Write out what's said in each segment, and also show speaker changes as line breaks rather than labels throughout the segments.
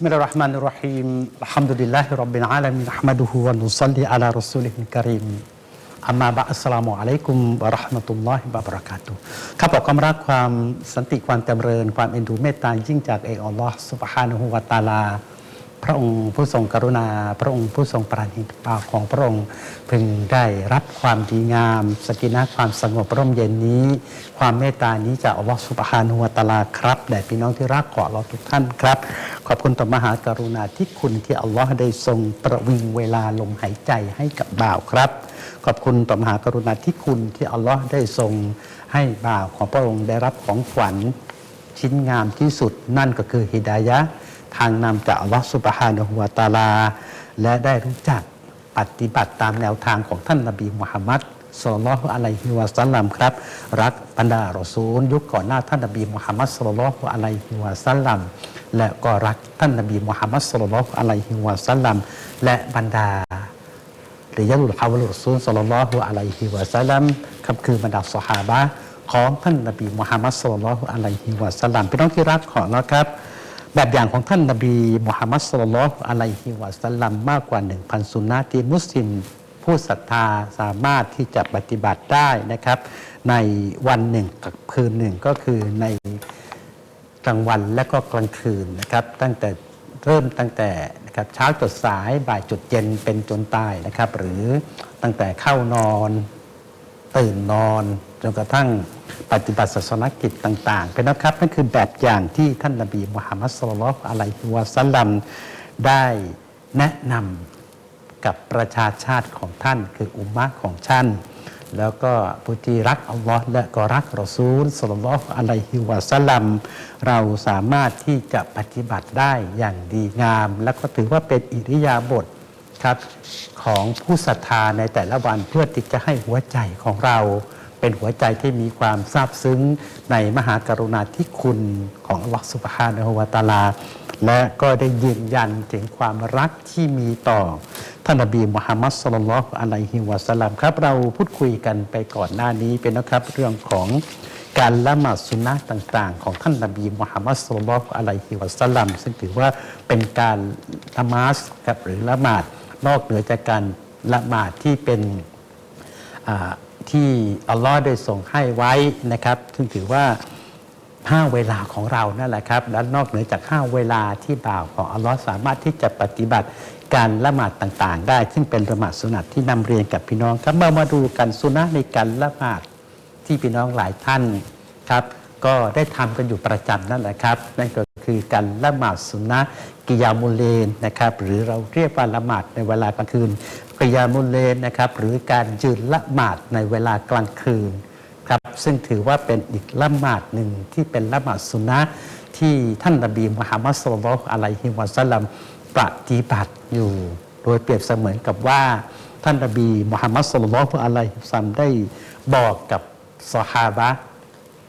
بسم الله الرحمن الرحيم الحمد لله رب العالمين نحمده ونصلي على رسوله الكريم อามาบะอัสสลามุอะลัยกุมวะเราะห์มะตุลลอฮิวะบะเราะกาตุฮ์ข้าพเจ้าความรักความสันติความจำเริญ ความเอ็นดูเมตตายิ่งจากเอกอัลลอฮ์สุบฮานะฮูวะตะอาลา พระองค์ผู้ทรงกรุณา พระองค์ผู้ทรงปราณีปากของพระองค์พึงได้รับความดีงาม สกินะความสงบร่มเย็นนี้ ความเมตตานี้จากอัลลอฮ์สุบฮานะฮูวะตะอาลาครับแด่พี่น้องที่รักของเราทุกท่านครับ ข อบคุณต่อมหากรุณาที่คุณที่อัลลอฮ์ได้ทรงประวิงเวลาลมหายใจให้กับบ่าวครับ ขอบคุณต่อมหากรุณาธิคุณที่อัลลอฮ์ได้ทรงให้บ่าวของพระองค์ได้รับของขวัญชิ้นงามที่สุดนั่นก็คือฮิดายะทางนำจากอัลลอฮ์สุบฮานะฮูวะตาลา และได้รู้จักปฏิบัติตามแนวทางของท่านนบีมุฮัมมัดสุลลัลอฮุอะลัยฮิวะสัลลัมครับ รักบรรดารอซูล ยุคก่อนหน้าท่านนบีมุฮัมมัดสุลลัลลอฮุอะลัยฮิวะสัลลัม และก็รักท่านนบีมุฮัมมัดสุลลัลอฮุอะลัยฮิวะสัลลัมและบรรดาหรือยะลุลฮาวลุซูลสัลลัลลอฮุอะลัยฮิวะสัลลัมครับคือบรรดาสหาบะของท่านนบีมุฮัมมัดสุลลัลอฮุอะลัยฮิวะสัลลัมพี่น้องที่รักของเราครับ แบบอย่างของท่านนบีมุฮัมมัดสุลลัลอฮุอะลัยฮิวะสัลลัมมากกว่า 1,000สุนนะที่มุสลิมผู้ศรัทธาสามารถที่จะปฏิบัติได้นะครับ ในวันหนึ่งกับคืนหนึ่งก็คือใน กลางวันและก็กลางคืนนะครับ ตั้งแต่เริ่มตั้งแต่นะครับเช้าจดสายบ่ายจุดเย็นเป็นจนตายนะครับ หรือตั้งแต่เข้านอนตื่นนอนจนกระทั่งปฏิบัติศาสนกิจต่างๆเป็นนะครับนั่นคือแบบอย่างที่ท่านนบีมุฮัมมัดสุลลัลลอฮุอะลัยฮิวะสัลลัมได้แนะนำกับประชาชาติของท่านคืออุมมะของท่าน แล้วก็ผู้ที่รักอัลลอฮ์และก็รักรอซูลสุลลัลอฮุอะลัยฮิวะสัลลัมเราสามารถที่จะปฏิบัติได้อย่างดีงาม และก็ถือว่าเป็นอิริยาบถครับของผู้ศรัทธาในแต่ละวันเพื่อที่จะให้หัวใจของเรา เป็นหัวใจที่มีความซาบซึ้งในมหากรุณาธิคุณของอัลลอฮ์สุบฮานะฮูวะตาลา และก็ได้ยืนยันถึงความรักที่มีต่อ ท่านนบีมุฮัมมัดสุลลัลลอฮุอะลัยฮิวะสัลลัมครับเราพูดคุยกันไปก่อนหน้านี้เป็นนะครับเรื่องของการละหมาดสุนนะต่างๆ ของท่านนบีมุฮัมมัดสุลลัลอฮุอะลัยฮิวะสลัมซึ่งถือว่าเป็นการละหมาดครับหรือละหมาดนอกเหนือจากการละหมาดที่เป็นที่อัลลอฮ์ได้ส่งให้ไว้นะครับ ซึ่งถือว่า5เวลาของเรานั่นแหละครับ และนอกเหนือจาก5เวลาที่บ่าวของอัลลอฮ์สามารถที่จะปฏิบัติ การละหมาดต่างๆ ได้ ซึ่งเป็นละหมาดสุนัตที่นำเรียนกับพี่น้องครับเมามาดูกันสุนัตในการละหมาดที่พี่น้องหลายท่านครับก็ได้ทำกันอยู่ประจำนั่นแหละครับ นั่นก็คือการละหมาดสุนนะกิยามุลเลนนะครับหรือเราเรียกว่าละหมาดในเวลากลางคืนกิยามุลเลนนะครับหรือการยืนละหมาดในเวลากลางคืนครับซึ่งถือว่าเป็นอีกละหมาดหนึ่งที่เป็นละหมาดสุนนะที่ท่านนบีมุฮัมมัดสุลลัลอฮุอะลัยฮิวะสัลลัม ปฏิบัติอยู่ โดยเปรียบเสมือนกับว่า ท่านนบีมุฮัมมัดสุลลัลลอฮุอะลัยฮิวะสัลลัมได้บอกกับซอฮาบะ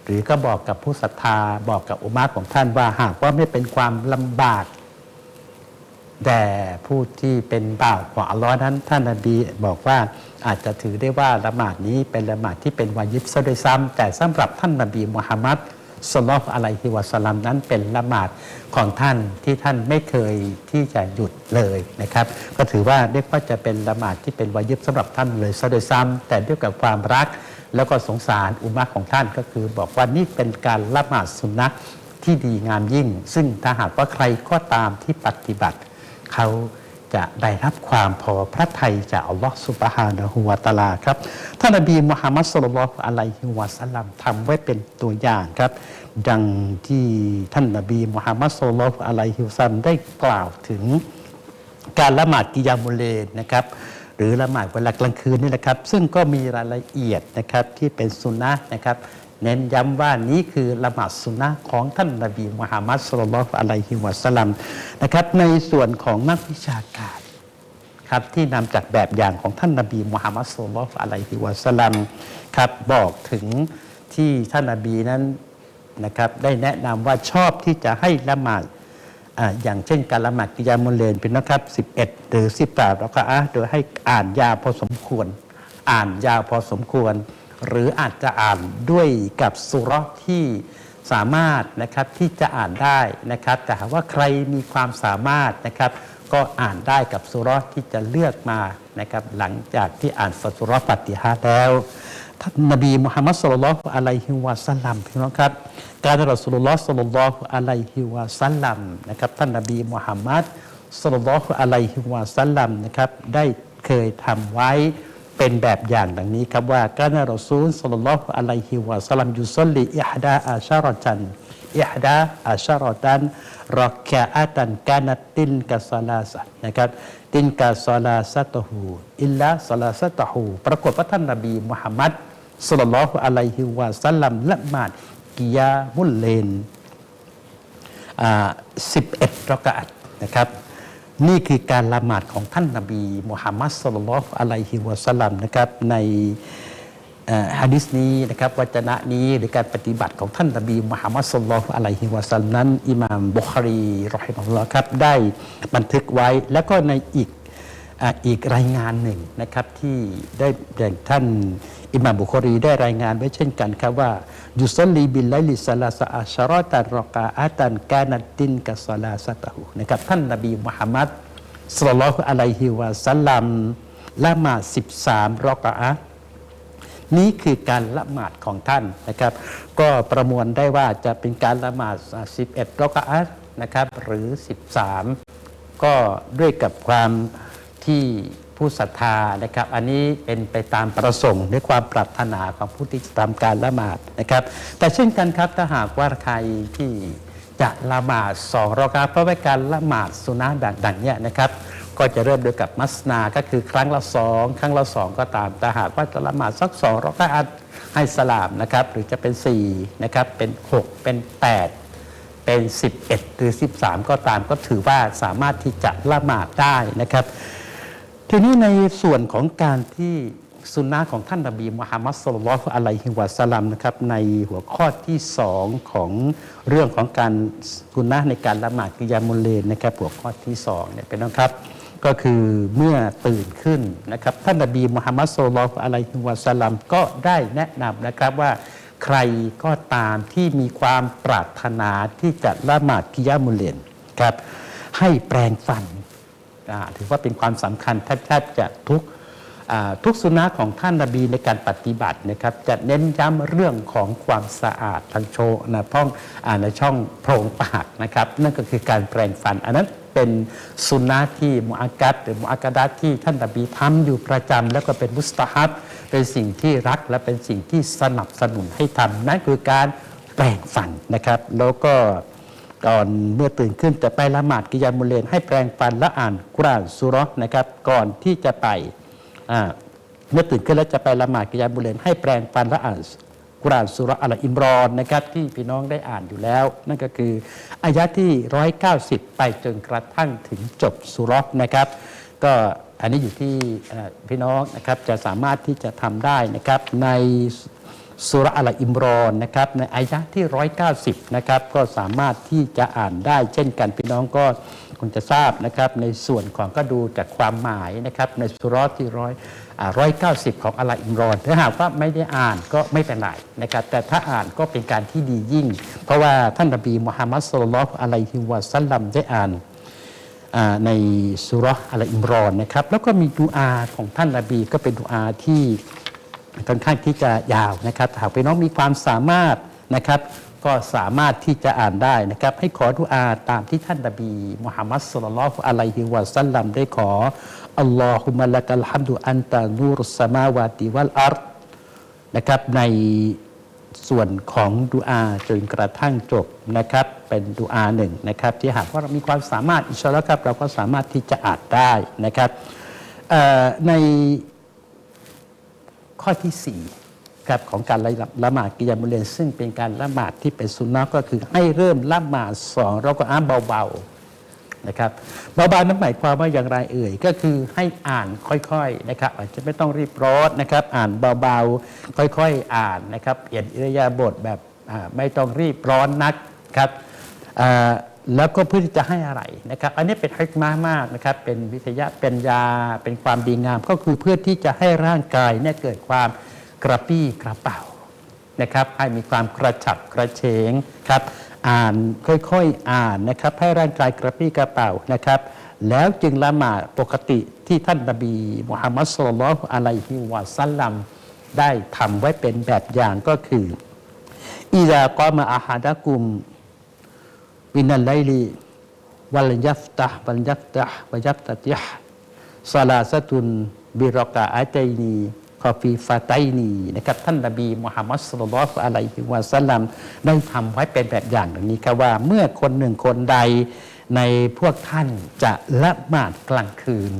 หรือก็บอกกับผู้ศรัทธาบอกกับอุมาของท่านว่าหากว่าไม่เป็นความลำบากแต่ผู้ที่เป็นบ่าวของอัลลอฮ์นั้น ท่านนบีบอกว่าอาจจะถือได้ว่าละหมาดนี้เป็นละหมาดที่เป็นวาญิบซะด้วยซ้ำแต่สำหรับท่านนบีมุฮัมมัด สลอฮุอะลัยฮิวะสัลลัมนั้นเป็นละหมาดของท่านที่ท่านไม่เคยที่จะหยุดเลยนะครับ ก็ถือว่าเรียกว่าจะเป็นละหมาดที่เป็นวาญิบสำหรับท่านเลยซะด้วยซ้ำแต่ด้วยกับความรักแล้วก็สงสารอุมมะของท่านก็คือ บอกว่านี่เป็นการละหมาดสุนนะที่ดีงามยิ่ง ซึ่งถ้าหากว่าใครก็ตามที่ปฏิบัติเขา จะได้รับความพอพระทัยจากอัลลอฮฺสุบฮานะฮูวะตะอาลาครับท่านนบีมุฮัมมัดสุลลัลอฮุอะลัยฮิวะสัลลัมทำไว้เป็นตัวอย่างครับ ดังที่ท่านนบีมุฮัมมัดสุลลัลอฮุอะลัยฮิวะสัลลัมได้กล่าวถึงการละหมาดกิยามุเลนนะครับหรือละหมาดเวลากลางคืนนี่แหละครับ ซึ่งก็มีรายละเอียดนะครับที่เป็นสุนนะนะครับ เน้นย้ำว่านี้คือละหมาดสุนนะของท่านนบีมุฮัมมัดสุลลัลอฮอะลัยฮิวะสลัมนะครับในส่วนของนักวิชาการครับที่นำจากแบบอย่างของท่านนบีมุฮัมมัดสุลลัลอฮอะลัยฮิวะสลัมครับบอกถึงที่ท่านนบีนั้นนะครับได้แนะนำว่าชอบที่จะให้ละหมาดอย่างเช่นการละหมาดกิยามุลเลนเป็นนะครับ 11 หรือ 18แล้วก็อะโดยให้อ่านยาพอสมควร อ่านยาพอสมควร หรืออาจจะอ่านด้วยกับสุรที่สามารถนะครับที่จะอ่านได้นะครับ แต่หากว่าใครมีความสามารถนะครับ ก็อ่านได้กับสุรที่จะเลือกมานะครับหลังจากที่อ่านสุรอฟัติฮะห์แล้วท่านนบีมุฮัมมัดสุลลัลอฮุอะลัยฮิวะสัลลัมพี่น้องครับการรอสุลลอฮ์สุลลัลอฮุอะลัยฮิวะสัลลัมนะครับท่านนบีมุฮัมมัดสุลลัลอฮุอะลัยฮิวะสัลลัมนะครับได้เคยทำไว้ เป็นแบบอย่างดังนี้ครับว่าการรอซูลสุลลัลลอฮุอะลัยฮิวะสัลลัมยุซัลลีอิฮดาอาชารอตันอิฮดาอาชารอตันรอกะอาตันกานัตตินกะซาลาสนะครับตินกะซาลาสตะฮูอิลลาซาลาสตะฮูปรากฏว่าท่านนบีมุฮัมมัดสุลลัลลอฮุอะลัยฮิวะสัลลัมละหมาดกิยามุลเลนสิบเอ็ดรอกะอัตนะครับ นี่คือการละหมาดของท่านนบีมุฮัมมัดสุลลัลอะลัยฮิวะสัลลัมนะครับในเอ่อฮะดิษนี้นะครับวจนะนี้หรือการปฏิบัติของท่านนบีมุฮัมมัดสุลลัลอะลัยฮิวะสัลลัมนั้น อิหม่ามบุคารีรอฮิมะฮุลลอฮ์ครับได้บันทึกไว้แล้วก็ในอีกอีกรายงานหนึ่งนะครับที่ได้อย่างท่าน อิหม่ามบุคอรีได้รายงานไว้เช่นกันครับว่ายุสลีบิลไลลิสลาสอาชารอตันรอกาอาตันกานัดตินกัสลาสตะหูนะครับท่านนบีมุฮัมมัดสลลัลอฮุอะลัยฮิวะสัลลัมละหมาด13รอกาอะนี่คือการละหมาดของท่านนะครับ ก็ประมวลได้ว่าจะเป็นการละหมาด 11รอกะอะนะครับหรือ 13 ก็ด้วยกับความที่ ผู้ศรัทธานะครับ อันนี้เป็นไปตามประสงค์ด้วยความปรารถนาของผู้ที่จะทำการละหมาดนะครับ แต่เช่นกันครับถ้าหากว่าใครที่จะละหมาดสองรอกะอะห์เพราะว่าการละหมาดสุนัขดังเนี้ยนะครับ ก็จะเริ่มด้วยกับมัสนา ก็คือครั้งละสองครั้งละสองก็ตาม แต่หากว่าจะละหมาดสักสองราก็อาจให้สลามนะครับ หรือจะเป็น4นะครับ เป็น 6 เป็น 8 เป็น 11 หรือ 13 ก็ตามก็ถือว่าสามารถที่จะละหมาดได้นะครับ ทีนี้ในส่วนของการที่สุนนะของท่านนบีมุฮัมมัดสุลลัลอฮุอะลัยฮิวะสัลลัมนะครับในหัวข้อที่สองของเรื่องของการสุนนะในการละหมาดกิยามุลเลนนะครับหัวข้อที่สองเนี่ยเป็นต้นครับก็คือเมื่อตื่นขึ้นนะครับท่านนบีมุฮัมมัดสุลลัลอฮุอะลัยฮิวะสัลลัมก็ได้แนะนำนะครับว่าใครก็ตามที่มีความปรารถนาที่จะละหมาดกิยามุลเลนครับให้แปลงฟัน ถือว่าเป็นความสำคัญแทบจะทุกทุกสุนัขของท่านนบีในการปฏิบัตินะครับจะเน้นย้ำเรื่องของความสะอาดทางโชว์นะพ้องอในช่องโพรงปากนะครับ นั่นก็คือการแปรงฟัน อันนั้นเป็นสุนัขที่มุอากัดหรือมุอากาดัตที่ท่านนบีทำอยู่ประจำแล้วก็เป็นมุสตาฮับเป็นสิ่งที่รักและเป็นสิ่งที่สนับสนุนให้ทำนั่นคือการแปรงฟันนะครับ แล้วก็ ก่อนเมื่อตื่นขึ้นจะไปละหมาดกิยามุเลนให้แปรงฟันและอ่านกุรานสุรนะครับ ก่อนที่จะไปเมื่อตื่นขึ้นแล้วจะไปละหมาดกิยามุเลนให้แปรงฟันและอ่านกุรานสุรอัลอิมรอนนะครับที่พี่น้องได้อ่านอยู่แล้ว นั่นก็คืออายะที่ 190 ไปจนกระทั่งถึงจบสุร์นะครับ ก็อันนี้อยู่ที่พี่น้องนะครับจะสามารถที่จะทำได้นะครับใน สุรอะลอิมรอนนะครับในอายะที่ 190นะครับก็สามารถที่จะอ่านได้เช่นกันพี่น้องก็คงจะทราบนะครับในส่วนของก็ดูจากความหมายนะครับในสุรที่ร้อยร้อยเก้าสิบของอัลอิมรอนถ้าหากว่าไม่ได้อ่านก็ไม่เป็นไรนะครับแต่ถ้าอ่านก็เป็นการที่ดียิ่ง เพราะว่าท่านนบีมุฮัมมัดสุลลัลอะลัยฮิวะสัลลัมได้อ่านในสุราะห์อัลอิมรอนนะครับแล้วก็มีดูอาของท่านนบีก็เป็นดูอาที่ ค่อนข้างที่จะยาวนะครับ หากพี่น้องมีความสามารถนะครับ ก็สามารถที่จะอ่านได้นะครับ ให้ขอดูอาตามที่ท่านนบีมุฮัมมัดสุลลัลลอฮุอะลัยฮิวะสัลลัมได้ขออัลลอฮุมะละกัลฮัมดุอันตานูรุสมาวาติวัลอัรนะครับในส่วนของดูอาจนกระทั่งจบนะครับ เป็นดูอาหนึ่งนะครับ ที่หากว่าเรามีความสามารถอิชาลลอฮ์ครับ เราก็สามารถที่จะอ่านได้นะครับใน ข้อที่สี่ครับของการละละหมาดกิยามุลเลนซึ่งเป็นการละหมาดที่เป็นสุนนะก็คือให้เริ่มละหมาดสองเราก็อ่านเบาๆนะครับเบาๆนั้นหมายความว่าอย่างไรเอ่ยก็คือให้อ่านค่อยๆนะครับ อาจจะไม่ต้องรีบร้อนนะครับ อ่านเบาๆค่อยๆอ่านนะครับเปลี่ยนอิริยาบถแบบไม่ต้องรีบร้อนนักครับ แล้วก็เพื่อที่จะให้อะไรนะครับ อันนี้เป็นฮิกมามากนะครับ เป็นวิทยาเป็นยา เป็นความดีงาม ก็คือเพื่อที่จะให้ร่างกายเนี่ยเกิดความกระปี้กระเป๋านะครับ ให้มีความกระฉับกระเฉงครับ อ่านค่อยๆอ่านนะครับ ให้ร่างกายกระปี้กระเป๋านะครับ แล้วจึงละหมาดปกติที่ท่านนบีมุฮัมมัดสุลลัลอฮุอะลัยฮิวะซัลลัมได้ทำไว้เป็นแบบอย่างก็คืออิดากอมาอาฮาดะกุม มินัลไลลีวัลยัฟตะวัลยัฟตะวัลยัฟตะติฮซาลาสตุนบิรกะอาตัยนีคอฟีฟาไตนีนะครับท่านนบีมุฮัมมัดสุลลัลลอฮุอะลัยฮิวะสัลลัมได้ทำไว้เป็นแบบอย่างอย่างนี้ครับว่าเมื่อคนหนึ่งคนใดในพวกท่านจะละหมาดกลางคืน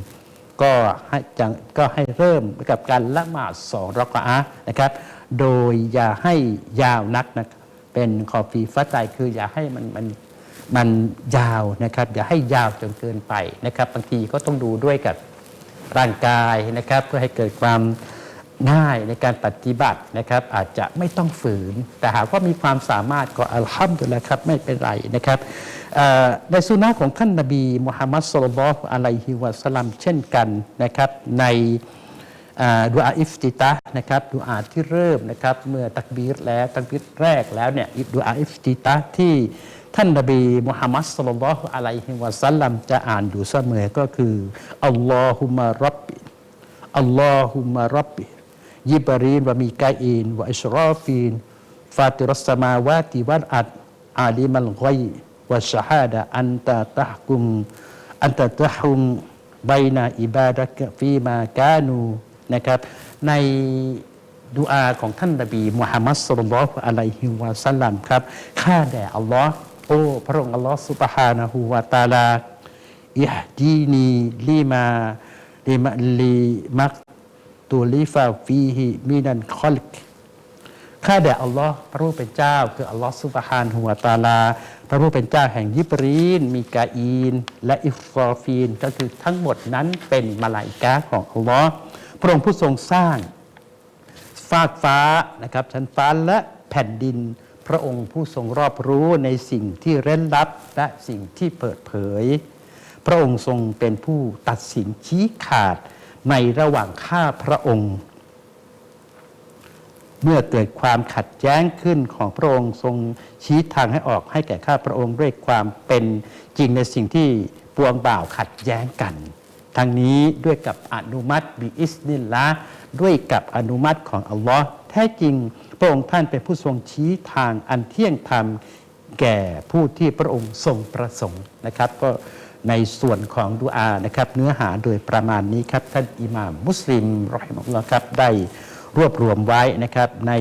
ก็ให้จังก็ให้เริ่มกับการละหมาดสองรักอะนะครับ โดยอย่าให้ยาวนักนะเป็นคอฟีฟัตไตคืออย่าให้มันมัน มันยาวนะครับอย่าให้ยาวจนเกินไปนะครับ บางทีก็ต้องดูด้วยกับร่างกายนะครับ เพื่อให้เกิดความง่ายในการปฏิบัตินะครับ อาจจะไม่ต้องฝืน แต่หากว่ามีความสามารถก็อัลฮัมดุลิลครับไม่เป็นไรนะครับในสุนนะของท่านนบีมุฮัมมัดสุลลัลอฮุอะลัยฮิวะสลัมเช่นกันนะครับในดูอาอิฟติตะนะครับดูอาที่เริ่มนะครับเมื่อตักบีรแล้วตักบีรแรกแล้วเนี่ยดูอาอิฟติตะที่ ท่านนบีมุฮัมมัดสุลลัลอฮุอะลัยฮิวะสัลลัมจะอ่านอยู่เสมอก็คืออัลลอฮุมะรับบิอัลลอฮุมะรับบิยิบรีนวะมีกาอินวะอิชราฟีนฟาติรัสมาวาติวัลอัดอาลิมัลไกวะชะฮาดะอันตะตะฮกุมอันตะตะฮุมไบนาอิบาดะกฟีมากานูนะครับ ในดูอาของท่านนบีมุฮัมมัดสุลลัลอฮุอะลัยฮิวะสัลลัมครับข้าแด่อัลลอฮ์ อ้พระองค์อัลลอฮ์สุบฮานะฮูวะตาลาอิฮดีนีลิมาลิมาลิมักตุลิฟาฟีฮิมินันคอลกข้าแด่อัลลอฮ์พระผู้เป็นเจ้า คืออัลลอฮ์ซุบฮานหัวตาลา พระผู้เป็นเจ้าแห่งยิบรีน มีกาอีน และอิฟรอฟีน ก็คือทั้งหมดนั้นเป็นมาลาอิกาของอัลลอฮ์พระองค์ผู้ทรงสร้างฟากฟ้านะครับชั้นฟ้าและแผ่นดิน พระองค์ผู้ทรงรอบรู้ในสิ่งที่เร้นลับและสิ่งที่เปิดเผย พระองค์ทรงเป็นผู้ตัดสินชี้ขาดในระหว่างข้าพระองค์ เมื่อเกิดความขัดแย้งขึ้นของพระองค์ทรงชี้ทางให้ออกให้แก่ข้าพระองค์ด้วยความเป็นจริงในสิ่งที่ปวงบ่าวขัดแย้งกันทั้งนี้ด้วยกับอนุมัติบิอิสนิลละด้วยกับอนุมัติของอัลลอฮ์แท้จริง ระองค์ท่านเป็นผู้ทรงชี้ทางอันเที่ยงธรรมแก่ผู้ที่พระองค์ทรงประสงค์นะครับ ก็ในส่วนของดุอานะครับ เนื้อหาโดยประมาณนี้ครับ ท่านอิหม่ามมุสลิมรอฮิมะฮุลลอครับได้รวบรวมไว้นะครับ ใน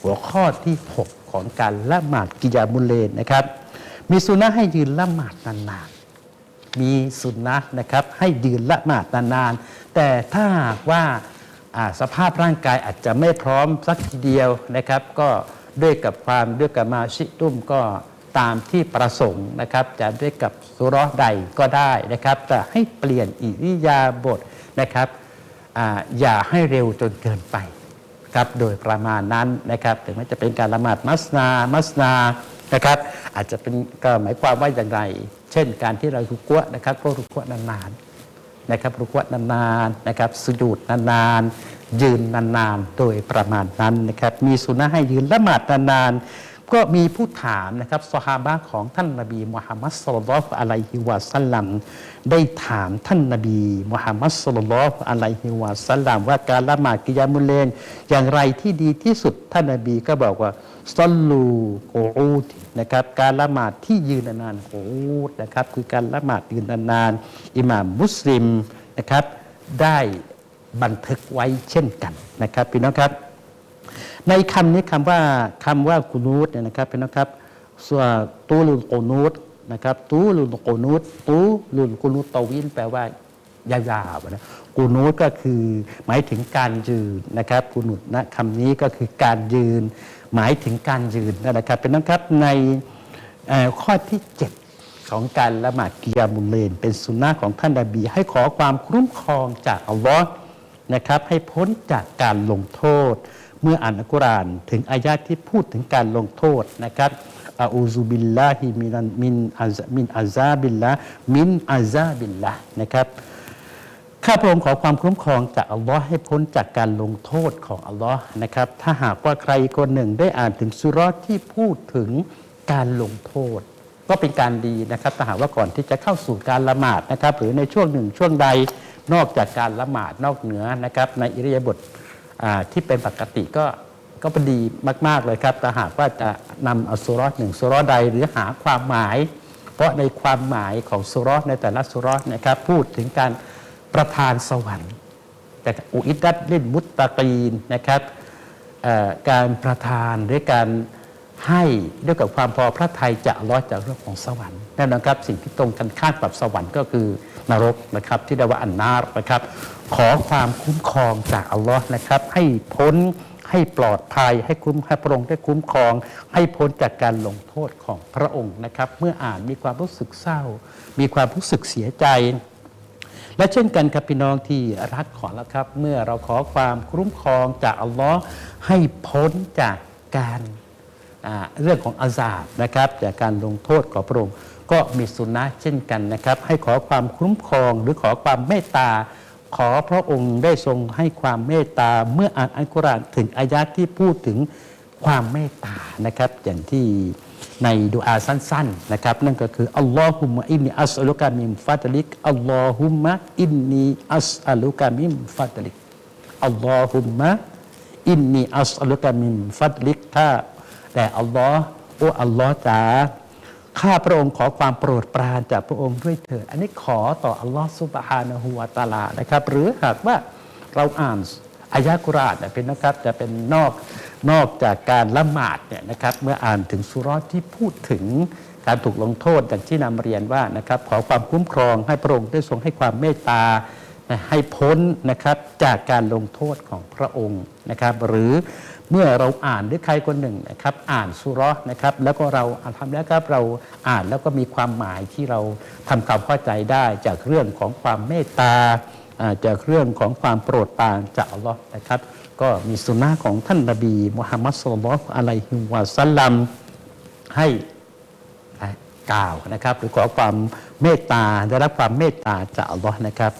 หัวข้อที่ 6 ของการละหมาดกิยามุลเลนนะครับ มีสุนนะให้ยืนละหมาดนานๆมีสุนนะนะครับให้ยืนละหมาดนานๆแต่ถ้าหากว่า สภาพร่างกายอาจจะไม่พร้อมสักทีเดียวนะครับ ก็ด้วยกับความด้วยกับมาชิตุ้มก็ตามที่ประสงค์นะครับ จะด้วยกับสุรใดก็ได้นะครับ แต่ให้เปลี่ยนอิริยาบถนะครับออย่าให้เร็วจนเกินไปครับโดยประมาณนั้นนะครับถึงแม้จะเป็นการละหมาดมัสนามัสนานะครับ อาจจะเป็นก็หมายความว่าอย่างไร เช่นการที่เรารุกวะนะครับก็รุกวะนานๆ นะครับรุกวะนานๆนะครับสุญูดนานๆยืนนานๆ โดยประมาณนั้นนะครับมีสุนัขให้ยืนละหมาดนานๆ ก็มีผู้ถามนะครับสฮาบะของท่านนบีมุฮัมมัดสุลลัลอะลัยฮิวะสัลลัมได้ถามท่านนบีมุฮัมมัดสุลลัลอะลัยฮิวะสัลลัมว่าการละหมาดกิยามุเลนอย่างไรที่ดีที่สุดท่านนบีก็บอกว่าซอลลูโกอูดนะครับการละหมาดที่ยืนนานๆโกอูดนะครับคือการละหมาดยืนนานๆอิหม่ามมุสลิมนะครับได้บันทึกไว้เช่นกันนะครับพี่น้องครับ ในคำนี้คำว่าคำว่ากุนูตเนี่ยนะครับเป็นนะครับส่วนตูลุลกุนูตนะครับตูลุลกุนูตตูลุลกุนูตตวินแปลว่ายาวๆนะกุนูตก็คือหมายถึงการยืนนะครับกุนูตนะคำนี้ก็คือการยืน หมายถึงการยืนนะครับเป็นนะครับในข้อที่7ของการละหมาดกิยามุลเลน เป็นสุนนะของท่านนบี ให้ขอความคุ้มครองจากอัลลอฮ์นะครับให้พ้นจากการลงโทษ เมื่ออ่านอัลกุรอานถึงอายะที่พูดถึงการลงโทษนะครับอาอูซุบิลลาฮิมินันมินอาซามินอาซาบิลละมินอาซาบิลละนะครับข้าพระองค์ขอความคุ้มครองจากอัลลอฮ์ให้พ้นจากการลงโทษของอัลลอฮ์นะครับถ้าหากว่าใครคนหนึ่งได้อ่านถึงสุราะห์ที่พูดถึงการลงโทษ ก็เป็นการดีนะครับถ้าหากว่าก่อนที่จะเข้าสู่การละหมาดนะครับหรือในช่วงหนึ่งช่วงใดนอกจากการละหมาดนอกเหนือนะครับในอิริยาบถ ที่เป็นปกติก็ก็เป็นดีมาก ๆ เลยครับแต่หากว่าจะนำเอาสุรอหนึ่งสุรอใดหรือหาความหมาย เพราะในความหมายของสุรอในแต่ละสุรอนะครับพูดถึงการประทานสวรรค์แต่อุอิดดัตลินมุตตะกีนนะครับการประทานหรือการ ให้ด้วยกับความพอพระทัยจะอัลอฮ์จากเรื่องของสวรรค์นั่นนะครับ สิ่งที่ตรงกันข้ามกับสวรรค์ก็คือนรกนะครับ ที่เรียกว่าอันนารนะครับ ขอความคุ้มครองจากอัลลอฮ์นะครับ ให้พ้นให้ปลอดภัยให้คุ้มให้พระองค์ได้คุ้มครอง ให้พ้นจากการลงโทษของพระองค์นะครับ เมื่ออ่านมีความรู้สึกเศร้า มีความรู้สึกเสียใจ และเช่นกันครับพี่น้องที่รักขอแล้วครับ เมื่อเราขอความคุ้มครองจากอัลลอฮ์ให้พ้นจากการ เรื่องของอาซาบนะครับจากการลงโทษของพระองค์ก็มีสุนนะเช่นกันนะครับ ให้ขอความคุ้มครองหรือขอความเมตตา ขอพระองค์ได้ทรงให้ความเมตตาเมื่ออ่านอัลกุรอานถึงอายะที่พูดถึงความเมตตานะครับ อย่างที่ในดูอาสั้นๆนะครับ นั่นก็คืออัลลอฮุมะอินนีอัสอัลุกามิมฟัตลิกอัลลอฮุมะอินนีอัสอัลุกามิมฟัตลิกอัลลอฮุมะอินนีอัสอัลุกามิมฟัตลิกถ้า แต่อัลลอฮ์โอ้อัลลอฮ์จ๋าข้าพระองค์ขอความโปรดปรานจากพระองค์ด้วยเถิด อันนี้ขอต่ออัลลอฮฺซุบฮานะฮูวาตะอาลานะครับ หรือหากว่าเราอ่านอายะกุรอานเนี่ยเป็นนะครับจะเป็นนอกนอกจากการละหมาดเนี่ยนะครับเมื่ออ่านถึงสุราะห์ที่พูดถึงการถูกลงโทษอย่างที่นำเรียนว่านะครับขอความคุ้มครองให้พระองค์ได้ทรงให้ความเมตตาให้พ้นนะครับจากการลงโทษของพระองค์นะครับ หรือ เมื่อเราอ่านหรือใครคนหนึ่งนะครับอ่านสุรนะครับแล้วก็เราอ่านทำแล้วครับเราอ่านแล้วก็มีความหมายที่เราทำความเข้าใจได้จากเรื่องของความเมตตาจากเรื่องของความโปรดปรานจากอัลลอฮ์นะครับ ก็มีสุนนะของท่านนบีมุฮัมมัดสุลลัลลอฮุอะลัยฮิวะสัลลัมให้กล่าวนะครับ หรือขอความเมตตาได้รับความเมตตาจากอัลลอฮ์นะครับ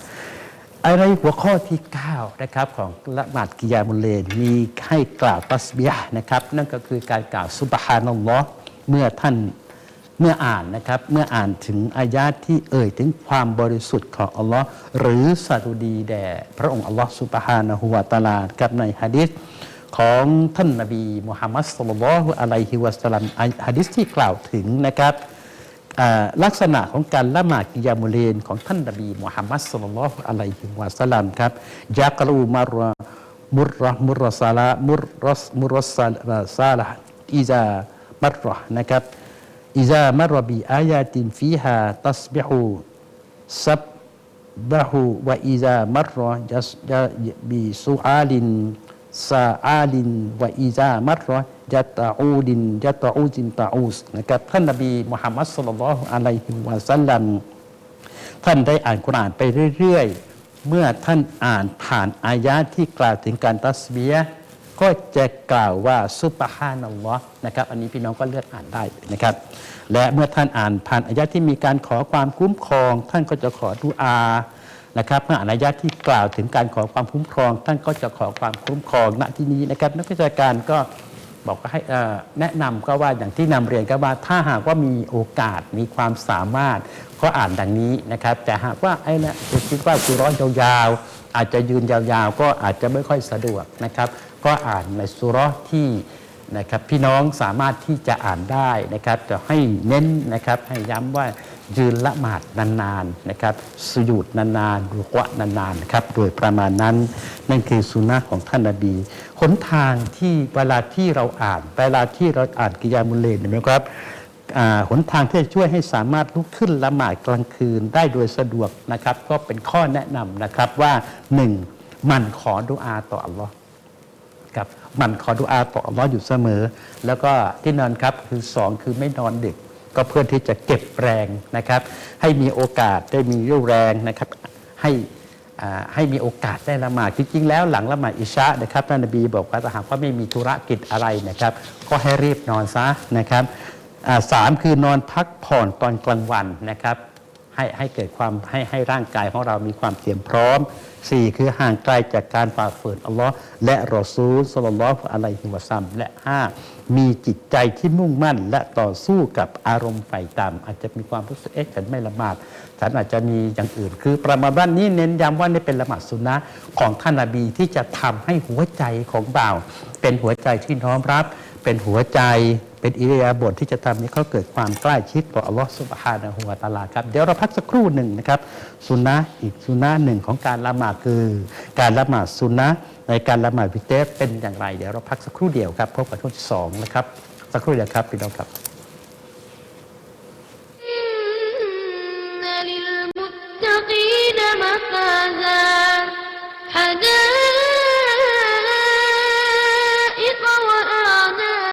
อะไรหัวข้อที่9นะครับของละหมาดกิยามุลเลนมีให้กล่าวตัสบียะนะครับ นั่นก็คือการกล่าวซุบฮานัลลอฮ์เมื่อท่านเมื่ออ่านนะครับเมื่ออ่านถึงอายาที่เอ่ยถึงความบริสุทธิ์ของอัลลอฮ์หรือสาดุดีแด่พระองค์อัลลอฮ์ซุบฮานะฮูวะตาลากับในฮะดิษของท่านนบีมุฮัมมัดสุลลัลลอฮุอะลัยฮิวะสัลลัมฮะดิษที่กล่าวถึงนะครับ ลักษณะของการละหมาดกิยามุเลนของท่านนบีมุฮัมมัดสุลลัลอะลัยฮิวะสัลลัมครับยากรูมารมุร์มุรซาลามุรรสมุรซาลาซาลาอิซามัรเราะห์นะครับอิซามารบีอายาตินฟีฮาตัสบิฮูซับบะฮูวะอิซามารรอจัสจะบิสุอาลินซาอาลินวะอิซามาร รอจัตตาอูดินจัตตาอูจินตาอูสนะครับท่านนบีมุฮัมมัดสุลลัลอะลัยฮิวะสัลลัมท่านได้อ่านกุรอานไปเรื่อยๆ เมื่อท่านอ่านผ่านอายะที่กล่าวถึงการตัสเบียก็จะกล่าวว่าซุบฮานัลลอฮ์นะครับ อันนี้พี่น้องก็เลือกอ่านได้นะครับ และเมื่อท่านอ่านผ่านอายะที่มีการขอความคุ้มครอง ท่านก็จะขอดุอานะครับเมื่ออ่านอายะที่กล่าวถึงการขอความคุ้มครอง ท่านก็จะขอความคุ้มครองณที่นี้นะครับนักวิชาการก็ บอกก็ให้แนะนำก็ว่าอย่างที่นำเรียนก็ว่าถ้าหากว่ามีโอกาสมีความสามารถก็อ่านดังนี้นะครับ แต่หากว่าไอ้นะคิดว่าสุร้อนยาวๆอาจจะยืนยาวๆ ก็อาจจะไม่ค่อยสะดวกนะครับ ก็อ่านในสุร้อที่ นะครับพี่น้องสามารถที่จะอ่านได้นะครับจะให้เน้นนะครับให้ย้ำว่ายืนละหมาดนานๆนะครับสยุดนานๆรุกวะนานๆนะครับโดยประมาณนั้น นั่นคือสุนนะของท่านนบีหนทางที่เวลาที่เราอ่าน เวลาที่เราอ่านกิยามุลเลนเห็นะครับหนทางที่จะช่วยให้สามารถลุกขึ้นละหมาดกลางคืนได้โดยสะดวกนะครับ ก็เป็นข้อแนะนำนะครับว่าหนึ่งมันขอดุอาต่ออัลลอฮ์ ครับหมันขอดุอาต่ออัลลอฮ์อยู่เสมอ แล้วก็ที่นอนครับคือสองคือไม่นอนดึก ก็เพื่อที่จะเก็บแรงนะครับ ให้มีโอกาสได้มีเรี่ยวแรงนะครับให้ให้มีโอกาสได้ละหมาดจริงๆแล้วหลังละหมาดอิชะนะครับท่านนบีบอกว่าถ้าหากว่าไม่มีธุรกิจอะไรนะครับ ก็ให้รีบนอนซะนะครับสามคือนอนพักผ่อนตอนกลางวันนะครับ ให้ให้เกิดความให้ให้ร่างกายของเรามีความเตรียมพร้อม 4 คือห่างไกลจากการฝ่าฝืนอัลลอฮ์และรอซูลสลลลอฮุอะลัยฮิวะซัมและ 5 มีจิตใจที่มุ่งมั่น และต่อสู้กับอารมณ์ไฟต่ำอาจจะมีความรู้สึกเอ๊ะฉันไม่ละหมาดฉันอาจจะมีอย่างอื่น คือประมาณว่านี้เน้นย้ำว่านี่เป็นละหมาดสุนนะของท่านนบีที่จะทำให้หัวใจของบ่าว เป็นหัวใจที่น้อมรับ เป็นหัวใจเป็นอิริยาบถทที่จะทำให้เขาเกิดความใกล้ชิดต่ออัลลอฮฺสุบฮานะฮุวาตาลาครับเดี๋ยวเราพักสักครู่หนึ่งนะครับสุนนะอีกสุนนะหนึ่งของการละหมาดคือ การละหมาดสุนนะในการละหมาดวิเตสเป็นอย่างไร เดี๋ยวเราพักสักครู่เดียวครับพบกับช่วงที่สองนะครับสักครู่เดียวครับพี่น้องครับ
อินนัลมุตตะกีนมะฟาซาฮะดา